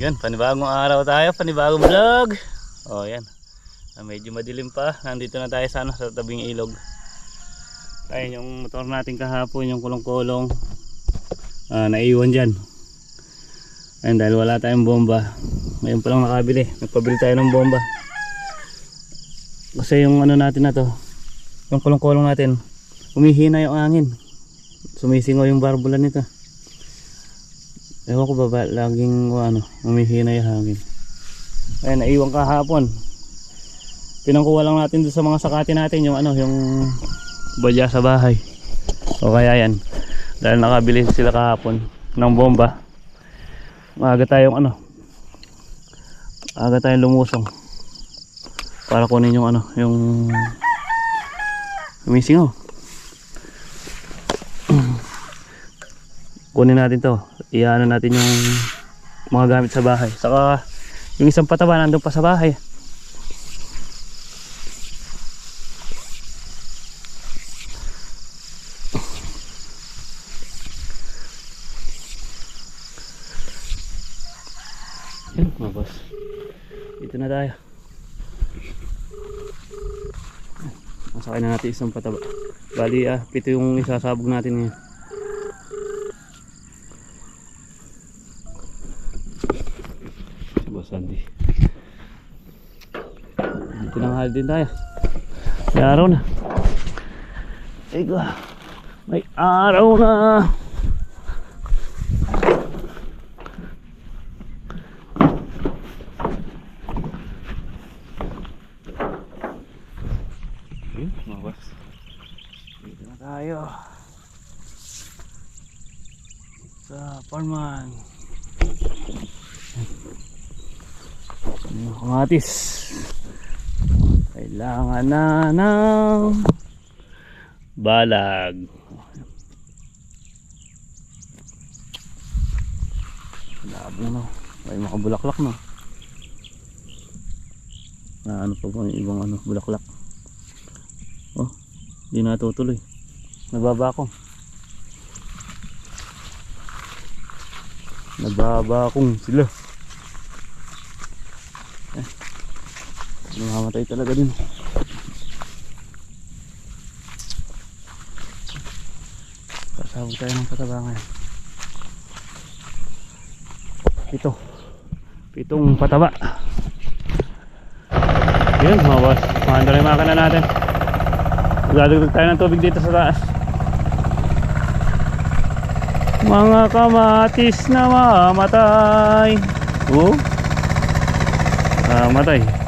Yun, panibagong araw tayo, panibagong vlog. Oh, yan. Ah, medyo madilim pa. Nandito na tayo sa, ano, sa tabing ilog. Ayun yung motor natin kahapon, yung kulong-kulong. Ah, naiwan dyan. Ayun, dahil wala tayong bomba. Ngayon pa lang nakabili. Nagpabili tayo ng bomba. Kasi yung ano natin na to, yung kulong-kulong natin, humihina yung angin. Sumisingaw yung barbulan nito. Ewan ko ba ba, laging ano, humihina yung hangin. Ayun, naiwan kahapon. Pinangkuha lang natin doon sa mga sakati natin yung ano, yung balya sa bahay. O kaya yan. Dahil nakabili sila kahapon ng bomba. Maaga tayong ano, aga tayong lumusong para kunin yung ano, yung humisingaw. kunin natin to iano natin yung mga gamit sa bahay. Saka yung isang pataba nandun pa sa bahay. Yun mga boss. Dito na tayo. Masakay na natin isang pataba. Bali ah pito yung isasabog natin ngayon si Boss Andy. Nga din tayo. May araw na. May araw na. Boss. Dito na tayo. Sa. Mga kamatis. Kailangan na ng balag. Labo no. May mga bulaklak no. Na ano pa ba yung ibang ano, bulaklak. Oh, di natutuloy. Nagbaba ako. Nagbaba akong sila. Namamatay talaga din. Sasabog tayo ng pataba ngayon. Ito. Pitong pataba. Yun mga boss. Mahanda na yung makina natin. Magdadagdag tayo ng tubig dito sa taas. Mga kamatis na mamatay. Oh. Mamatay.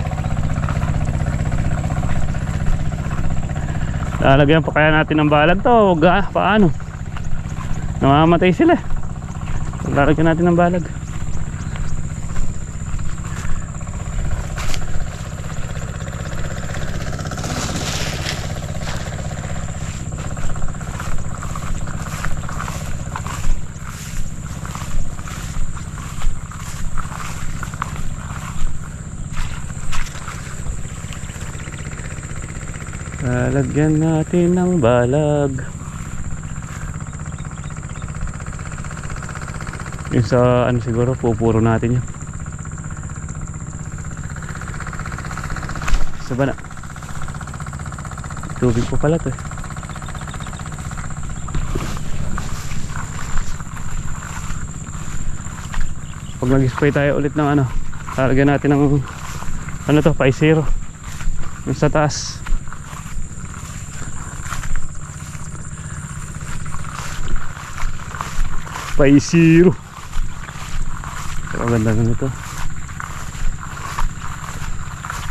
Lalagyan pa kaya natin ng balag to. Huwag ah, paano? Namamatay sila. Lalagyan natin ng balag. Lalagyan natin ng balag. Yung sa ano siguro pupuro natin yun. Sa bana. Tubig pa pala to eh. Pag nag-spray tayo ulit ng ano, lalagyan natin ng ano to, pa zero. Yung sa taas. Pai zero. Pero ganda na nito.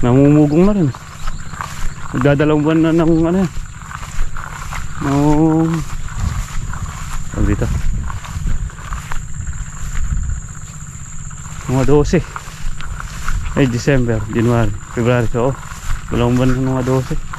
Namumugong na rin. Magdadalawang buwan na ng ano yan. Nung... Ano dito? Mga 12. Ay, December, January, February. So, oh, dalawang buwan na mga 12.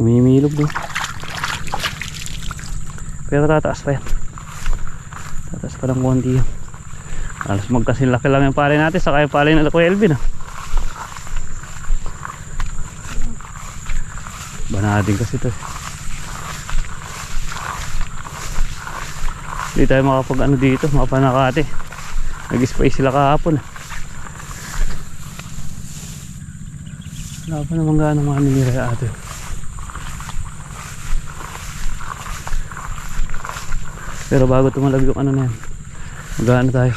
Loob no. Pero tataas pa yan. Tataas pa ng konti yan. Alas magkasilaki lang yung pare natin saka yung pare na Kuya Elvin ah. Banading kasi to. eh. Hindi tayo makapag ano dito, makapanakate. Nag-spray sila kahapon. ah. Wala pa naman gaano mga ninira ate. Pero bago tumalab yung ano na yan, mag-ano tayo.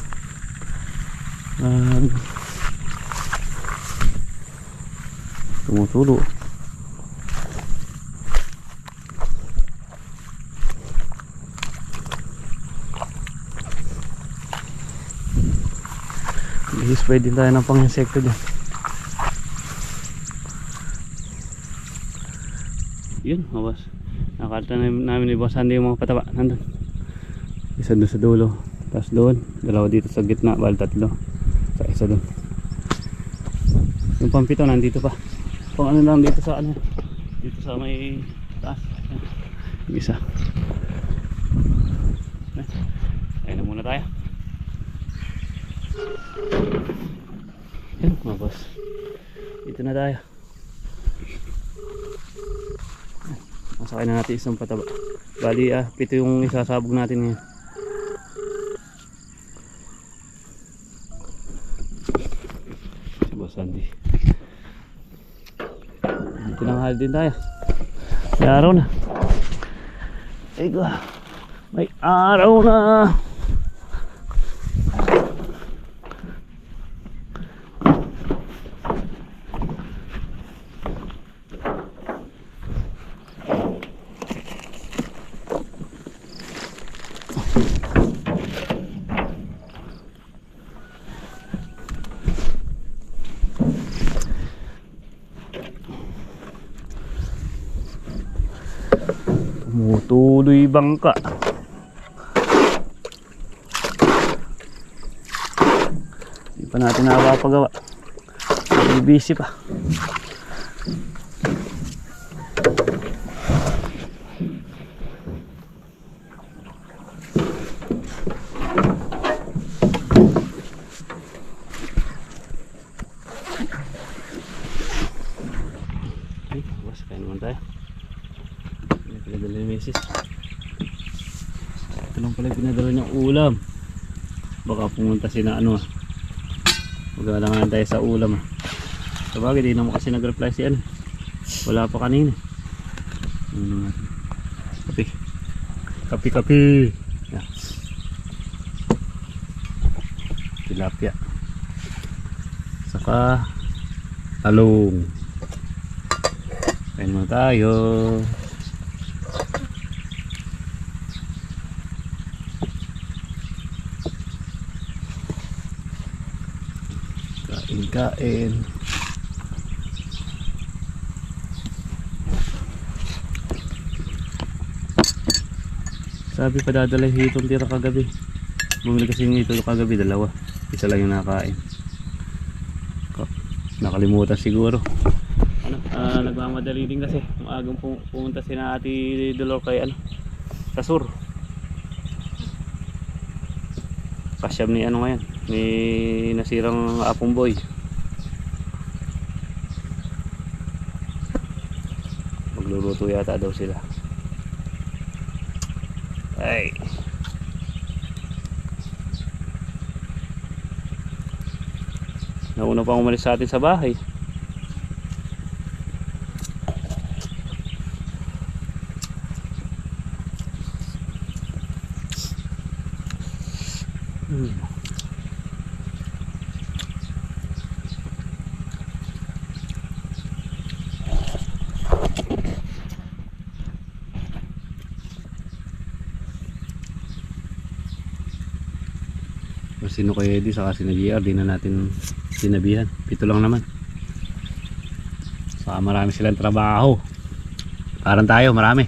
Mag... tumutulo. I-spray din tayo ng pang-insekto dyan. Yun, mawas. Nakarta na namin ni Boss yung mga pataba. Nandun. Isa doon sa dulo. Tapos doon. Dalawa dito sa gitna. Bal tatlo. Sa isa doon. Yung pampito nandito pa. Kung ano lang dito sa ano. Dito sa may taas. Yung isa. Ayun na muna tayo. Yan mga boss. Dito na tayo. Masakay na natin isang pataba. Bali ah, pito yung isasabog natin ngayon. Si Boss Andy. Dito na mahal din tayo. May araw na. May araw na. Bangka. Hindi pa natin nakapagawa. Busy pa. Ay, bas, kaya naman tayo. May pinadala ni Mrs. Ito lang pala yung pinadala niyang ulam. Baka pumunta si na ano ah. Magalangan tayo sa ulam ah. Sabagay, di naman kasi nag-reply si ano. Wala pa kanina. Ano natin. Kapi. Kapi kapi. Yeah. Tilapia. Saka talong. Kain muna tayo. Kain, kain. Sabi pa dadala hitong tira kagabi. Bumili kasi yung hito kagabi, dalawa. Isa lang yung nakain. Ka- Nakalimutan siguro. Ano, ah, nagmamadali din kasi. Maagang pu- pumunta si na ate Dolor kay ano, sa sur. Kasyam ni ano ngayon, ni nasirang apong boy. Magluluto yata daw sila. Ay. Nauna pa umalis sa atin sa bahay. Hmm. Kung sino kay Eddie saka si JR di na natin sinabihan. Pito lang naman. Saka marami silang trabaho. Parang tayo marami.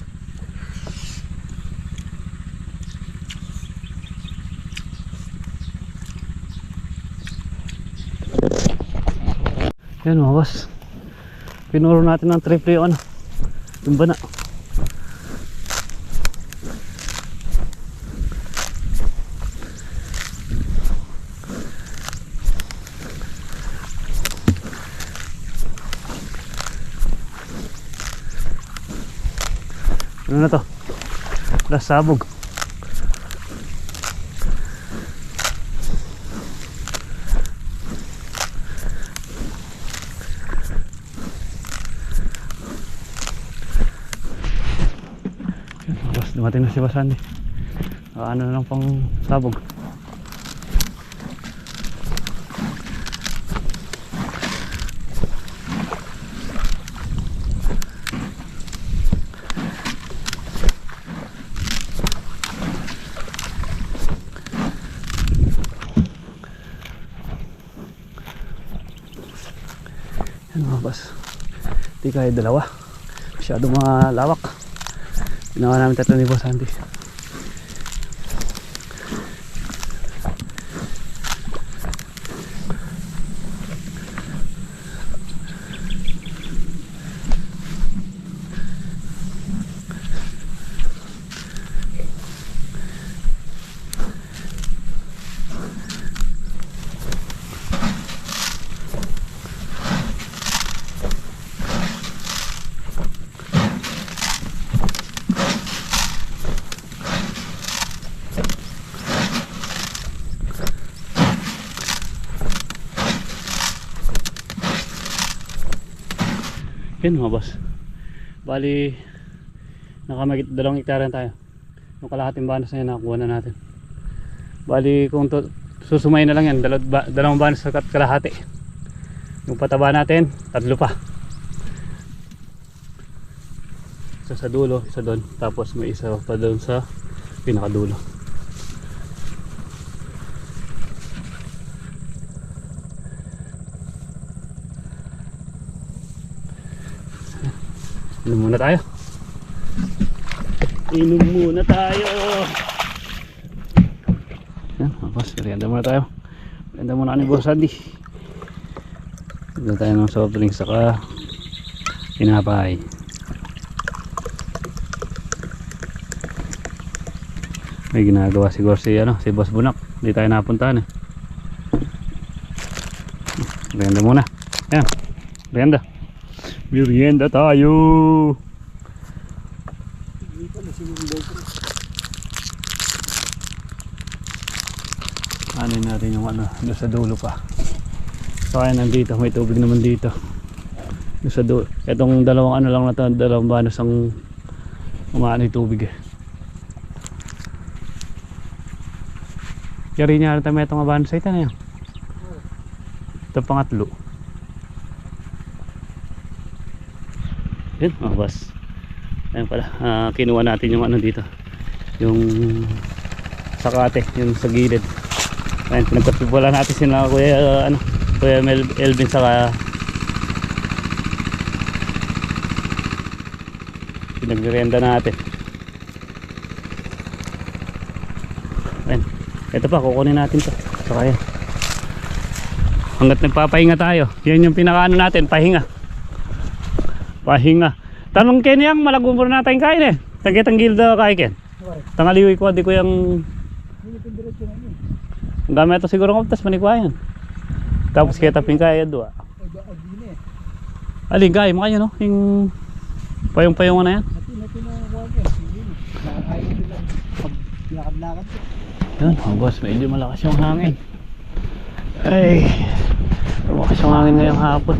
Yan mga boss. Pinuro natin ng triple yung ano? Yung bana Ano na to? Last sabog. Yun, Boss, dumating na si Boss Andy. Ah, ano na lang pang sabog. Yan mga boss. Di kaya dalawa. Masyado malawak. Ginawa namin tatlo ni Boss Andy. Yan mga boss. Bali, nakamagit dalawang hektarya tayo. Yung kalahating banas na yan, nakakuha na natin. Bali, kung to, susumay na lang yan, dalaw, dalawang banas kat- kalahati. Yung pataba natin, tatlo pa. Isa sa dulo, isa doon. Tapos may isa pa doon sa pinakadulo. Inom muna tayo. Inom muna tayo. Yan, tapos merienda muna tayo. Merienda muna ni Boss Andy. Merienda tayo ng soft drinks saka pinapay. May ginagawa siguro si, ano, si Boss Bunak. Hindi tayo napuntahan eh. Merienda muna. Yan, merienda. Merienda tayo. Ano natin yung ano, doon sa dulo pa. So kaya nandito, may tubig naman dito. Doon sa dulo. Itong dalawang ano lang na to, dalawang banos ang umaano yung tubig eh. Yari niya rin may itong abanos sa ito na yan. Ito pangatlo. Yun, mga boss. Ayun pala, ah, kinuha natin yung ano dito. Yung sakate, yung sa gilid. Ayun, pinagkatipula natin sila kuya, ah, ano, kuya Mel, Elvin saka pinagmerenda natin. Ayun, ito pa, kukunin natin to. Saka yan. Hanggat nagpapahinga tayo, yan yung pinakaano natin, pahinga. Pahinga. Tanong ken yang malagumor na tayong kain eh. Tagitang gilda kay ken. Tangaliwi ko di ko yung gamit to siguro ng optas manikwayan. Tapos kaya taping kaya dua. Alin kay mo kayo no? Yung payong-payong na yan. Yan, oh boss, medyo malakas yung hangin. Ay, malakas yung hangin ngayong hapon.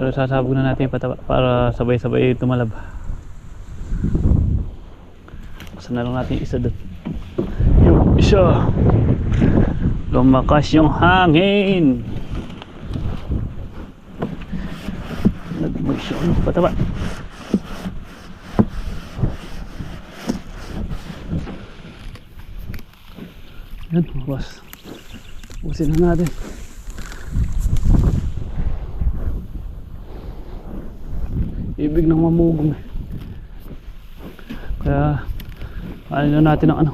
Pero sasabog na natin pataba para sabay-sabay tumalab. Basta na lang natin isa doon. Yung isa. Lumakas yung hangin. Nagmagsyon yung pataba. Yan, boss. Ubusin na natin. Ibig ng mamugong eh. Kaya, ano na natin ang ano.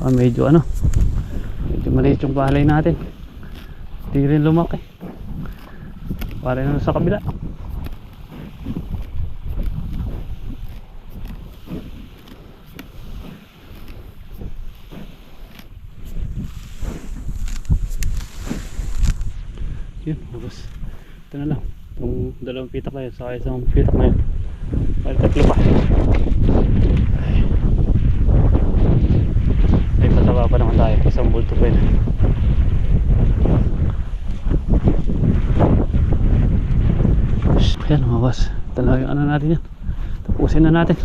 Ah, medyo ano, medyo maliit yung palay natin. Hindi rin lumaki. Pare na sa kabila. Yun, tapos ito na lang. Itong dalawang pitak na yun, saka isang pitak na yun. Ay, tatlo pa. Ay. Pataba pa naman tayo. Isang bulto pa yun. Yan na yung ano natin yan. Tapusin na natin.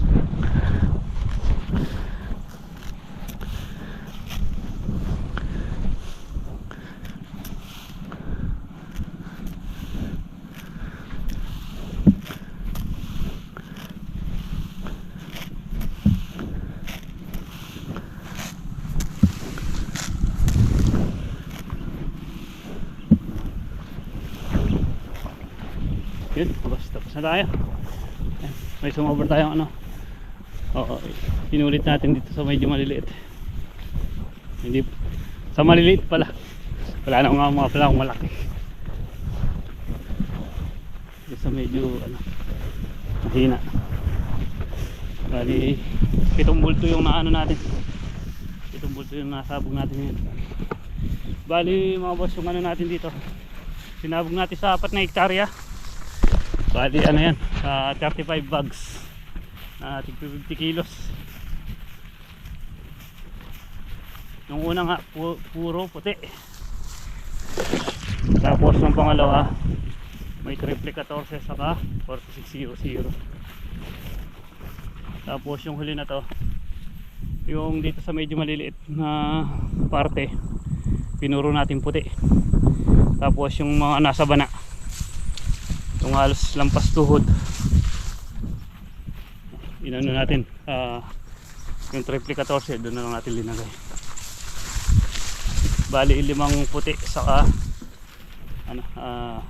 Yun, tapos, tapos na tayo. May sumobra tayong ano. Oo, pinulit natin dito sa medyo maliliit. Hindi, sa maliliit pala. Wala na nga mga pala malaki. Dito sa medyo ano, mahina. Bali, pitong bulto yung naano natin. Pitong bulto yung nasabog natin ngayon. Bali, mga boss, yung ano natin dito. Sinabog natin sa apat na hektarya. Bali ano yan, sa 35 bags na tig 50 kilos. Yung una nga pu- puro puti. Tapos yung pangalawa may triple 14 saka 4600. Tapos yung huli na to yung dito sa medyo maliliit na parte pinuro natin puti. Tapos yung mga nasa bana yung halos lampas tuhod. Inano natin ah, yung triple 14 doon na lang natin linagay. Bali limang puti saka ano ah,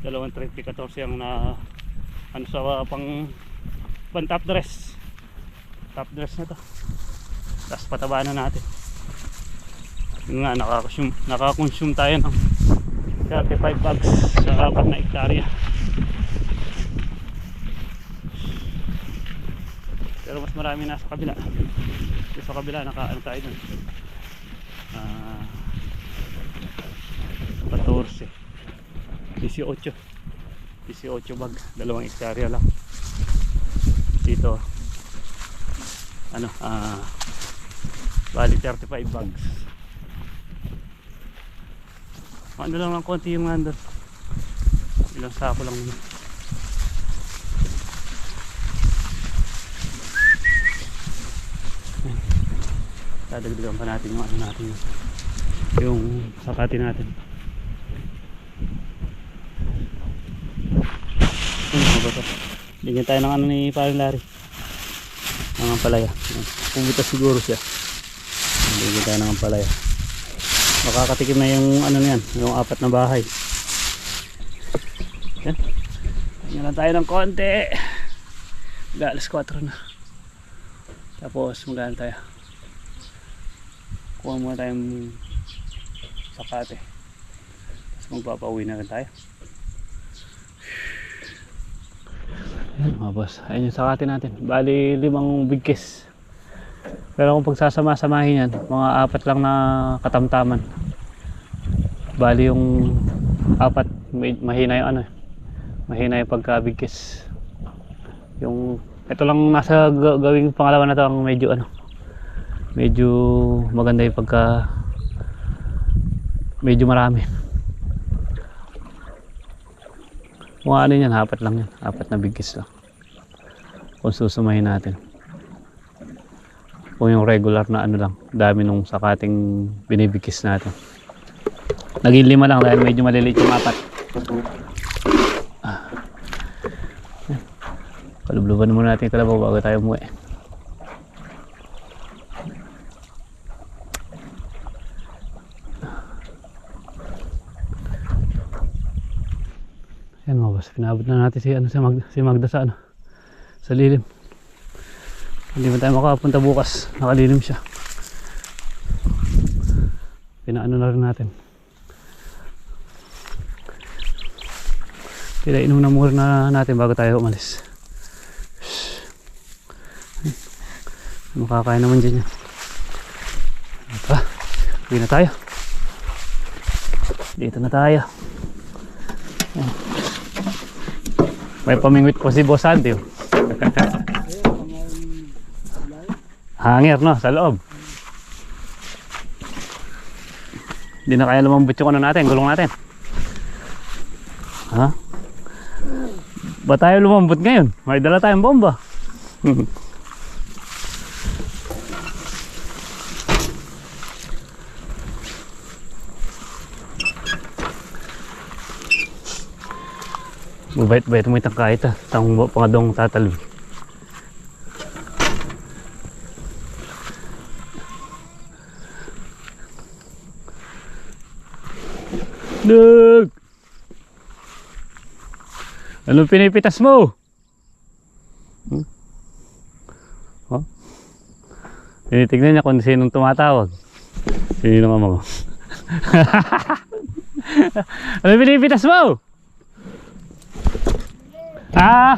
dalawang triple 14 ang na ano sa pang pang top dress. Top dress na to. Tapos pataba na natin. Yun nga nakakonsume nakakonsume tayo ng 35 bags sa apat na hektarya pero mas marami nasa kabila. Yung sa kabila naka ano tayo dun? Ah 14 18 18 bag. Dalawang hektarya lang. Dito. Ano ah bali 35 bags. Ano lang ng konti yung nandun ilang sako lang yun dadagdagan pa natin yung ano natin yung sakati natin. Ano ba bigyan tayo ng ano ni Paring Larry. Ng palaya pumitas siguro siya. Bigyan tayo ng palaya makakatikim na yung ano na yan yung apat na bahay. Yan. Yan lang tayo ng konti. Mag alas 4 na. Tapos magano tayo kuha muna tayong sakate tapos magpapauwi na rin tayo yan mga boss ayun yung sakate natin bali limang bigkis pero kung pagsasama-samahin yan, mga apat lang na katamtaman. Bali yung apat, mahina yung ano. Mahina yung pagkabigkis. Yung, ito lang nasa ga- gawing pangalawa na to ang medyo ano. Medyo maganda yung pagka medyo marami. Mga ano yan, apat lang yan. Apat na bigkis lang. Kung susumahin natin o yung regular na ano lang dami nung sakating binibigkis natin naging lima lang dahil medyo maliliit yung apat ah. Kalubluban muna natin yung kalabaw bago tayo umuwi yan mga boss. Pinabot na natin si, ano, si, Magda, si Magda sa ano sa lilim. Hindi man tayo makapunta bukas. Nakalilim siya. Pinaano na rin natin. Pinainom na muna natin bago tayo umalis. Makakain naman dyan yan. Ito uwi na tayo. Dito na tayo May pamingwit po si Boss Sandy. oh. Hangir no, sa loob. Hindi na kaya lumambot yung ano natin, gulong natin. Ha? Ba tayo lumambot ngayon? May dala tayong bomba. Mabait-bait mo itang kahit ah. Tang pangadong tatalbi. Dug! Anong pinipitas mo? Hmm? Oh? Tinitignan niya kung sinong tumatawag. Sino ka mo? Anong pinipitas mo? Ah!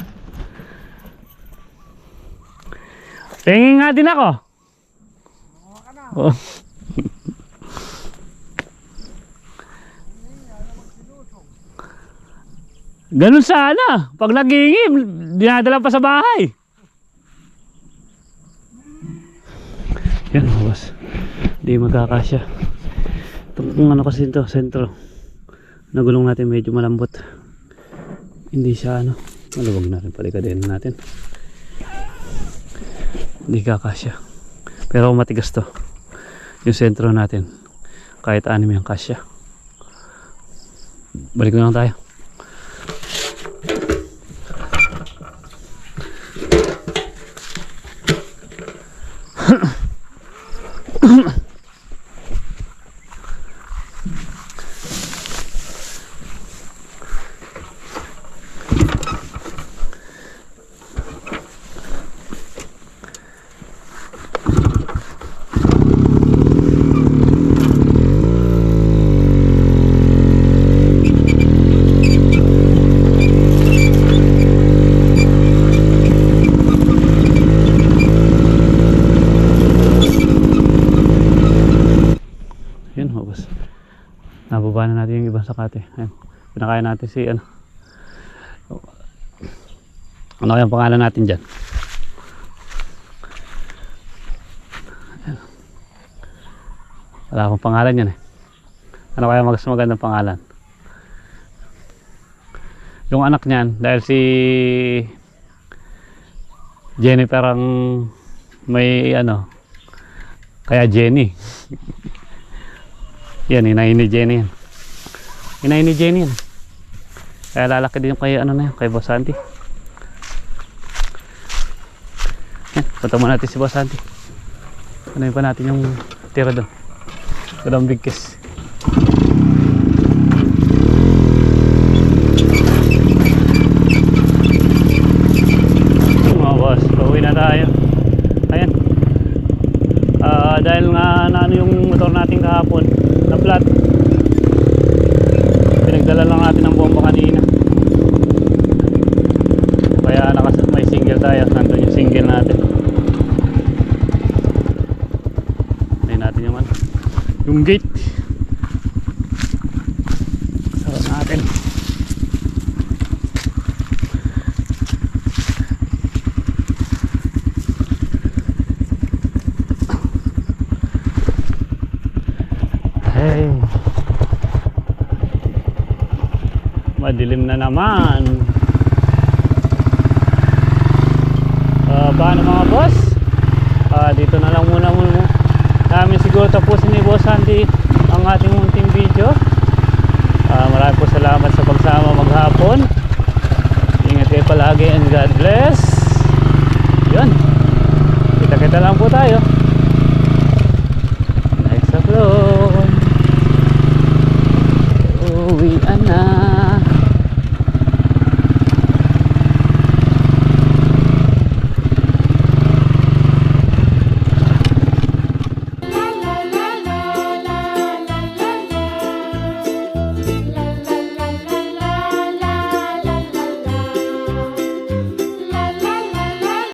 Tingin nga din ako. Oh. Ganun sana. Pag nagingim, dinadala pa sa bahay. Yan, boss. Hindi magkakasya. Itong ano kasi ito, sentro. Nagulong natin medyo malambot. Hindi siya ano. Maluwag na rin palikadin natin. Hindi kakasya. Pero matigas to. Yung sentro natin. Kahit anim yung kasya. Balik na lang tayo. Yun, oh, boss. Nababa na natin yung ibang sakate. Ayun. Pinakaya natin si ano. Ano kayang pangalan natin dyan? Ayan. Wala akong pangalan yan eh. Ano kaya mas magandang pangalan? Yung anak niyan, dahil si Jennifer ang may ano, kaya Jenny. Yan, inahin ni Jenny yan. Inahin ni Jenny yan. Kaya lalaki din yung kay, ano na yun, kay Boss Santi. Yan, punta mo natin si Boss Santi. Ano pa natin yung tira doon. Daw ang big kiss. naman. Uh, paano mga boss? Uh, dito na lang muna muna. Namin siguro tapusin ni boss Andy ang ating munting video. Uh, maraming po salamat sa pagsama maghapon. Ingat kayo palagi and God bless. Yun. Kita kita lang po tayo. Next upload. Uwi na.